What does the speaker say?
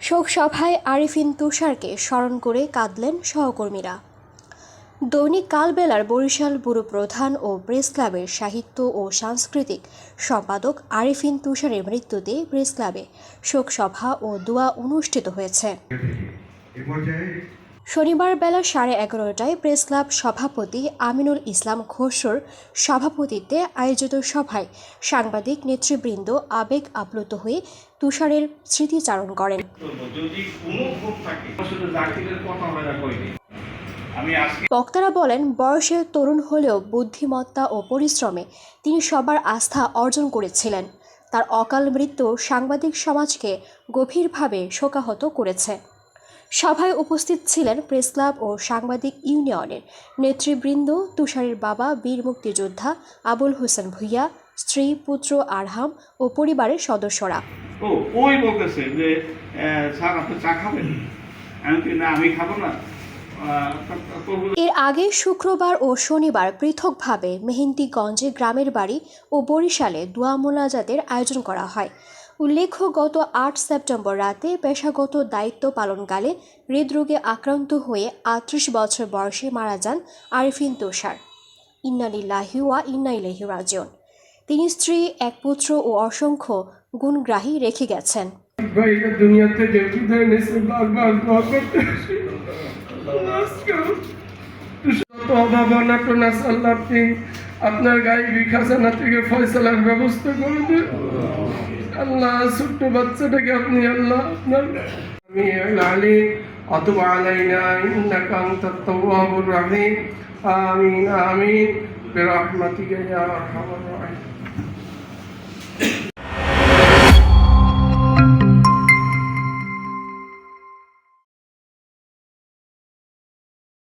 শোক সভায় আরিফিন তুষারকে স্মরণ করে কাঁদলেন সহকর্মীরা। দৈনিক কালবেলার বরিশাল ব্যুরো প্রধান ও প্রেস ক্লাবের সাহিত্য ও সাংস্কৃতিক সম্পাদক আরিফিন তুষারের মৃত্যুতে প্রেস ক্লাবে শোক সভা ও দোয়া অনুষ্ঠিত হয়েছে। শনিবার বেলা সাড়ে এগারোটায় প্রেস ক্লাব সভাপতি আমিনুল ইসলাম ঘোষর সভাপতিত্বে আয়োজিত সভায় সাংবাদিক নেতৃবৃন্দ আবেগ আপ্লুত হয়ে তুষারের স্মৃতিচারণ করেন। বক্তারা বলেন বয়সে তরুণ হলেও বুদ্ধিমত্তা ও পরিশ্রমে তিনি সবার আস্থা অর্জন করেছিলেন। তার অকাল মৃত্যু সাংবাদিক সমাজকে গভীরভাবে শোকাহত করেছে। সভায় উপস্থিত ছিলেন প্রেস ক্লাব ও সাংবাদিক ইউনিয়নের নেতৃবৃন্দ তুষারের বাবা বীর মুক্তিযোদ্ধা আবুল হোসেন ভুইয়া স্ত্রী পুত্র আরহাম ও পরিবারের সদস্যরা। ও ওই বলতেছে যে স্যার আপনি চা খাবেন? আমি না আমি খাব না। এর আগে শুক্রবার ও শনিবার পৃথকভাবে মেহেন্দিগঞ্জে গ্রামের বাড়ি ও বরিশালে দোয়া মোনাজাতের আয়োজন করা হয়। উল্লেখ্য গত আট সেপ্টেম্বর রাতে পেশাগত দায়িত্ব পালনকালে হৃদরোগে আক্রান্ত হয়ে আটত্রিশ বছর বয়সে মারা যান আরিফিন তুষার। ইন্নালিল্লাহি ওয়া ইন্না ইলাইহি রাজিউন। তিনি স্ত্রী, এক পুত্র ও অসংখ্য গুণগ্রাহী রেখে গেছেন। ভাইটা দুনিয়া থেকে বিদায় নিয়েছে বারবার দোয়া করতে যত অভাব অনাটন আছে আল্লাহ আপনি আপনার গায়ে খাজানা থেকে ফয়সালার ব্যবস্থা করে দেন আল্লাহ ছোট্ট বাচ্চাটাকে আপনি আল্লাহ আপনার আমি আলী অতব আলাইনা ইন্নাকা আনতাত তাওয়াবুর রহিম আমিন আমিন برحمتك يا ارحم الراحمين